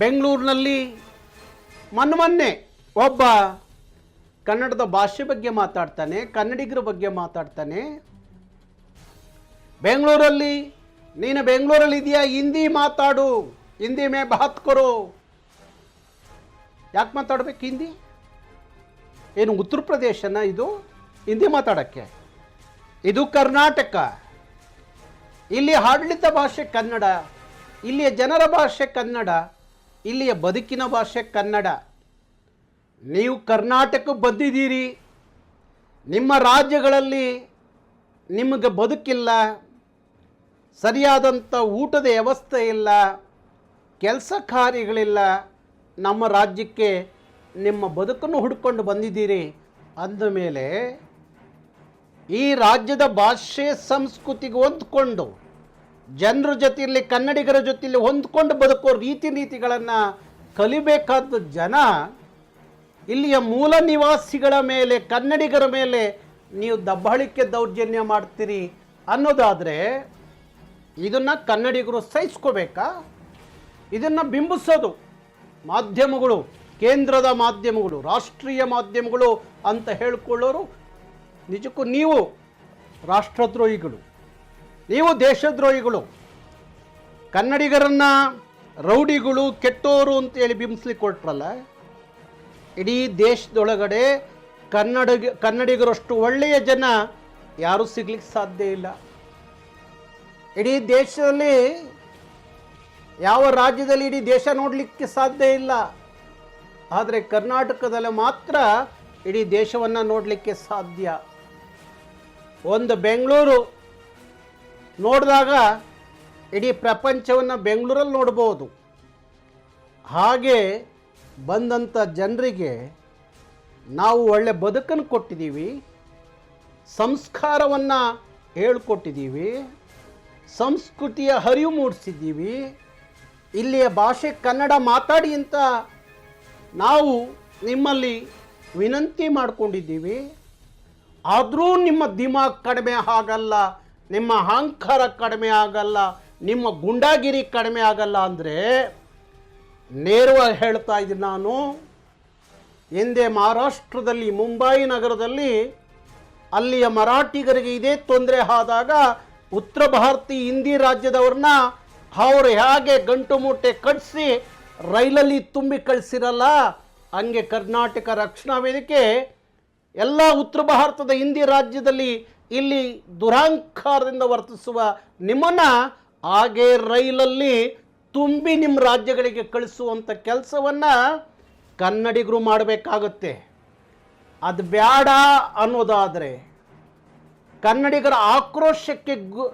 ಬೆಂಗಳೂರಿನಲ್ಲಿ ಮೊನ್ನೆ ಮೊನ್ನೆ ಒಬ್ಬ ಕನ್ನಡದ ಭಾಷೆ ಬಗ್ಗೆ ಮಾತಾಡ್ತಾನೆ, ಕನ್ನಡಿಗರ ಬಗ್ಗೆ ಮಾತಾಡ್ತಾನೆ. ಬೆಂಗಳೂರಲ್ಲಿ, ನೀನು ಬೆಂಗಳೂರಲ್ಲಿ ಇದೆಯಾ? ಹಿಂದಿ ಮಾತಾಡು. ಹಿಂದಿ ಮೇ ಬಾತ್ ಕೊರು ಯಾಕೆ ಮಾತಾಡ್ಬೇಕು ಹಿಂದಿ? ಏನು ಉತ್ತರ ಪ್ರದೇಶನ ಇದು? ಹಿಂದಿ ಮಾತಾಡೋಕ್ಕೆ. ಇದು ಕರ್ನಾಟಕ. ಇಲ್ಲಿ ಆಡಳಿತ ಭಾಷೆ ಕನ್ನಡ. ಇಲ್ಲಿಯ ಜನರ ಭಾಷೆ ಕನ್ನಡ. ಇಲ್ಲಿಯ ಬದುಕಿನ ಭಾಷೆ ಕನ್ನಡ. ನೀವು ಕರ್ನಾಟಕಕ್ಕೆ ಬಂದಿದ್ದೀರಿ. ನಿಮ್ಮ ರಾಜ್ಯಗಳಲ್ಲಿ ನಿಮಗೆ ಬದುಕಿಲ್ಲ. ಸರಿಯಾದಂಥ ಊಟದ ವ್ಯವಸ್ಥೆ ಇಲ್ಲ. ಕೆಲಸ ಕಾರ್ಯಗಳಿಲ್ಲ. ನಮ್ಮ ರಾಜ್ಯಕ್ಕೆ ನಿಮ್ಮ ಬದುಕನ್ನು ಹುಡ್ಕೊಂಡು ಬಂದಿದ್ದೀರಿ. ಅಂದ ಮೇಲೆ ಈ ರಾಜ್ಯದ ಭಾಷೆ ಸಂಸ್ಕೃತಿಗೆ ಹೊಂದ್ಕೊಂಡು ಜನರ ಜೊತೆಯಲ್ಲಿ ಕನ್ನಡಿಗರ ಜೊತೆಯಲ್ಲಿ ಹೊಂದ್ಕೊಂಡು ಬದುಕೋ ರೀತಿ ನೀತಿಗಳನ್ನು ಕಲಿಬೇಕಾದ ಜನ ಇಲ್ಲಿಯ ಮೂಲ ನಿವಾಸಿಗಳ ಮೇಲೆ, ಕನ್ನಡಿಗರ ಮೇಲೆ ನೀವು ದಬ್ಬಾಳಿಕೆ ದೌರ್ಜನ್ಯ ಮಾಡ್ತೀರಿ ಅನ್ನೋದಾದರೆ ಇದನ್ನು ಕನ್ನಡಿಗರು ಸಹಿಸ್ಕೋಬೇಕಾ? ಇದನ್ನು ಬಿಂಬಿಸೋದು ಮಾಧ್ಯಮಗಳು, ಕೇಂದ್ರದ ಮಾಧ್ಯಮಗಳು, ರಾಷ್ಟ್ರೀಯ ಮಾಧ್ಯಮಗಳು ಅಂತ ಹೇಳಿಕೊಳ್ಳೋರು ನಿಜಕ್ಕೂ ನೀವು ರಾಷ್ಟ್ರದ್ರೋಹಿಗಳು. ನೀವು ದೇಶದ್ರೋಹಿಗಳು, ಕನ್ನಡಿಗರನ್ನು ರೌಡಿಗಳು, ಕೆಟ್ಟೋರು ಅಂತೇಳಿ ಬಿಂಬಿಸ್ಲಿಕ್ಕೆ ಕೊಟ್ರಲ್ಲ, ಇಡೀ ದೇಶದೊಳಗಡೆ ಕನ್ನಡ ಕನ್ನಡಿಗರಷ್ಟು ಒಳ್ಳೆಯ ಜನ ಯಾರೂ ಸಿಗ್ಲಿಕ್ಕೆ ಸಾಧ್ಯ ಇಲ್ಲ. ಇಡೀ ದೇಶದಲ್ಲಿ, ಯಾವ ರಾಜ್ಯದಲ್ಲಿ ಇಡೀ ದೇಶ ನೋಡಲಿಕ್ಕೆ ಸಾಧ್ಯ ಇಲ್ಲ. ಆದರೆ ಕರ್ನಾಟಕದಲ್ಲಿ ಮಾತ್ರ ಇಡೀ ದೇಶವನ್ನು ನೋಡಲಿಕ್ಕೆ ಸಾಧ್ಯ. ಒಂದು ಬೆಂಗಳೂರು ನೋಡಿದಾಗ ಇಡೀ ಪ್ರಪಂಚವನ್ನು ಬೆಂಗಳೂರಲ್ಲಿ ನೋಡ್ಬೋದು. ಹಾಗೆ ಬಂದಂಥ ಜನರಿಗೆ ನಾವು ಒಳ್ಳೆ ಬದುಕನ್ನು ಕೊಟ್ಟಿದ್ದೀವಿ, ಸಂಸ್ಕಾರವನ್ನು ಹೇಳ್ಕೊಟ್ಟಿದ್ದೀವಿ, ಸಂಸ್ಕೃತಿಯ ಹರಿವು ಮೂಡಿಸಿದ್ದೀವಿ, ಇಲ್ಲಿಯ ಭಾಷೆ ಕನ್ನಡ ಮಾತಾಡಿ ಅಂತ ನಾವು ನಿಮ್ಮಲ್ಲಿ ವಿನಂತಿ ಮಾಡಿಕೊಂಡಿದ್ದೀವಿ. ಆದರೂ ನಿಮ್ಮ ದಿಮಾಗ್ ಕಡಿಮೆ ಆಗಲ್ಲ ನಿಮ್ಮ ಅಹಂಕಾರ ಕಡಿಮೆ ಆಗಲ್ಲ, ನಿಮ್ಮ ಗುಂಡಾಗಿರಿ ಕಡಿಮೆ ಆಗಲ್ಲ ಅಂದರೆ ನೇರವಾಗಿ ಹೇಳ್ತಾ ಇದ್ದೀನಿ ನಾನು. ಹಿಂದೆ ಮಹಾರಾಷ್ಟ್ರದಲ್ಲಿ, ಮುಂಬೈ ನಗರದಲ್ಲಿ ಅಲ್ಲಿಯ ಮರಾಠಿಗರಿಗೆ ಇದೇ ತೊಂದರೆ ಆದಾಗ ಉತ್ತರ ಭಾರತಿ ಹಿಂದಿ ರಾಜ್ಯದವ್ರನ್ನ ಅವರು ಹೇಗೆ ಗಂಟು ಮೂಟೆ ಕಟ್ಟಿಸಿ ರೈಲಲ್ಲಿ ತುಂಬಿ ಕಳಿಸಿರಲ್ಲ, ಹಂಗೆ ಕರ್ನಾಟಕ ರಕ್ಷಣಾ ವೇದಿಕೆ ಎಲ್ಲ ಉತ್ತರ ಭಾರತದ ಹಿಂದಿ ರಾಜ್ಯದಲ್ಲಿ ಇಲ್ಲಿ ದುರಾಂಕಾರದಿಂದ ವರ್ತಿಸುವ ನಿಮ್ಮನ್ನು ಹಾಗೆ ರೈಲಲ್ಲಿ ತುಂಬಿ ನಿಮ್ಮ ರಾಜ್ಯಗಳಿಗೆ ಕಳಿಸುವಂಥ ಕೆಲಸವನ್ನು ಕನ್ನಡಿಗರು ಮಾಡಬೇಕಾಗುತ್ತೆ. ಅದು ಬೇಡ ಅನ್ನೋದಾದರೆ ಕನ್ನಡಿಗರ ಆಕ್ರೋಶಕ್ಕೆ ಗು,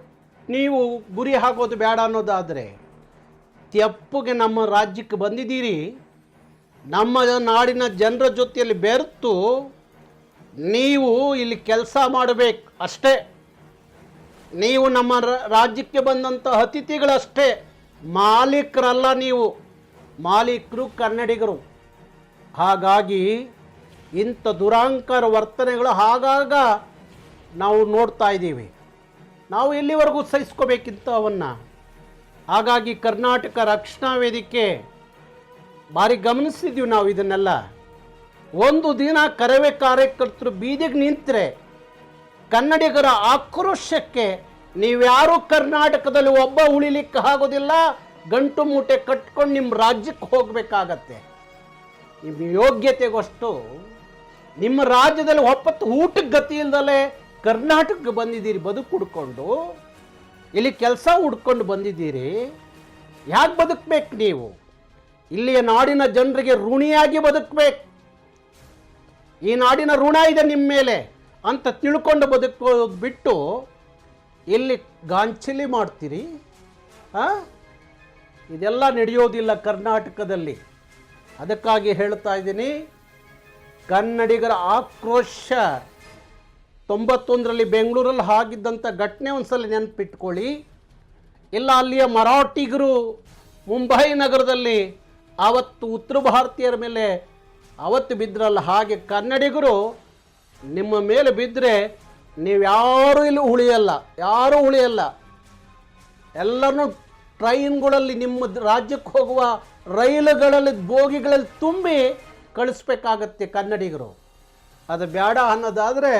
ನೀವು ಗುರಿ ಹಾಕೋದು ಬೇಡ ಅನ್ನೋದಾದರೆ ತೆಪ್ಪಗೆ ನಮ್ಮ ರಾಜ್ಯಕ್ಕೆ ಬಂದಿದ್ದೀರಿ. ನಮ್ಮ ನಾಡಿನ ಜನರ ಜೊತೆಯಲ್ಲಿ ಬೆರೆತು ನೀವು ಇಲ್ಲಿ ಕೆಲಸ ಮಾಡಬೇಕು ಅಷ್ಟೇ. ನೀವು ನಮ್ಮ ರಾಜ್ಯಕ್ಕೆ ಬಂದಂಥ ಅತಿಥಿಗಳಷ್ಟೇ. ಮಾಲೀಕರಲ್ಲ ನೀವು. ಮಾಲೀಕರು ಕನ್ನಡಿಗರು. ಹಾಗಾಗಿ ಇಂಥ ದುರಾಂಕಾರ ವರ್ತನೆಗಳು ಆಗಾಗ ನಾವು ನೋಡ್ತಾ ಇದ್ದೀವಿ. ನಾವು ಎಲ್ಲಿವರೆಗೂ ಸಹಿಸ್ಕೋಬೇಕಿಂಥವನ್ನು ಹಾಗಾಗಿ ಕರ್ನಾಟಕ ರಕ್ಷಣಾ ವೇದಿಕೆ ಭಾರಿ ಗಮನಿಸಿದ್ದೀವಿ ನಾವು ಇದನ್ನೆಲ್ಲ. ಒಂದು ದಿನ ಕರವೇ ಕಾರ್ಯಕರ್ತರು ಬೀದಿಗೆ ನಿಂತರೆ ಕನ್ನಡಿಗರ ಆಕ್ರೋಶಕ್ಕೆ ನೀವ್ಯಾರೂ ಕರ್ನಾಟಕದಲ್ಲಿ ಒಬ್ಬ ಉಳಿಲಿಕ್ಕೆ ಆಗೋದಿಲ್ಲ, ಗಂಟು ಮೂಟೆ ಕಟ್ಕೊಂಡು ನಿಮ್ಮ ರಾಜ್ಯಕ್ಕೆ ಹೋಗಬೇಕಾಗತ್ತೆ. ನಿಮ್ಮ ಯೋಗ್ಯತೆಗಷ್ಟು ನಿಮ್ಮ ರಾಜ್ಯದಲ್ಲಿ ಒಪ್ಪತ್ತು ಊಟಕ್ಕೆ ಗತಿ ಇಲ್ಲದಲ್ಲೇ ಕರ್ನಾಟಕಕ್ಕೆ ಬಂದಿದ್ದೀರಿ ಬದುಕು ಹುಡ್ಕೊಂಡು ಇಲ್ಲಿ ಕೆಲಸ ಹುಡ್ಕೊಂಡು ಬಂದಿದ್ದೀರಿ. ಯಾಕೆ ಬದುಕಬೇಕು ನೀವು? ಇಲ್ಲಿಯ ನಾಡಿನ ಜನರಿಗೆ ಋಣಿಯಾಗಿ ಬದುಕಬೇಕು. ಈ ನಾಡಿನ ಋಣ ಇದೆ ನಿಮ್ಮ ಮೇಲೆ ಅಂತ ತಿಳ್ಕೊಂಡು ಬದುಕೋದು ಬಿಟ್ಟು ಇಲ್ಲಿ ಗಾಂಚಲಿ ಮಾಡ್ತೀರಿ? ಹಾಂ ಇದೆಲ್ಲ ನಡೆಯೋದಿಲ್ಲ ಕರ್ನಾಟಕದಲ್ಲಿ. ಅದಕ್ಕಾಗಿ ಹೇಳ್ತಾ ಇದ್ದೀನಿ, ಕನ್ನಡಿಗರ ಆಕ್ರೋಶ ತೊಂಬತ್ತೊಂದರಲ್ಲಿ ಬೆಂಗಳೂರಲ್ಲಿ ಆಗಿದ್ದಂಥ ಘಟನೆ ಒಂದ್ಸಲ ನೆನಪಿಟ್ಕೊಳ್ಳಿ. ಇಲ್ಲ, ಅಲ್ಲಿಯ ಮರಾಠಿಗರು ಮುಂಬೈ ನಗರದಲ್ಲಿ, ಆವತ್ತು ಉತ್ತರ ಭಾರತೀಯರ ಮೇಲೆ ಅವತ್ತು ಬಿದ್ದರಲ್ಲ ಹಾಗೆ ಕನ್ನಡಿಗರು ನಿಮ್ಮ ಮೇಲೆ ಬಿದ್ದರೆ ನೀವು ಯಾರು ಇಲ್ಲಿ ಉಳಿಯಲ್ಲ, ಯಾರೂ ಉಳಿಯಲ್ಲ. ಎಲ್ಲರೂ ಟ್ರೈನ್ಗಳಲ್ಲಿ ನಿಮ್ಮ ರಾಜ್ಯಕ್ಕೆ ಹೋಗುವ ರೈಲುಗಳಲ್ಲಿ ಬೋಗಿಗಳಲ್ಲಿ ತುಂಬಿ ಕಳಿಸ್ಬೇಕಾಗತ್ತೆ ಕನ್ನಡಿಗರು. ಅದು ಬೇಡ ಅನ್ನೋದಾದರೆ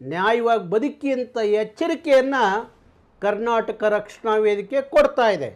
ನ್ಯಾಯವಾಗಿ ಬದುಕಿ ಅಂತ ಎಚ್ಚರಿಕೆಯನ್ನು ಕರ್ನಾಟಕ ರಕ್ಷಣಾ ವೇದಿಕೆ ಕೊಡ್ತಾ ಇದೆ.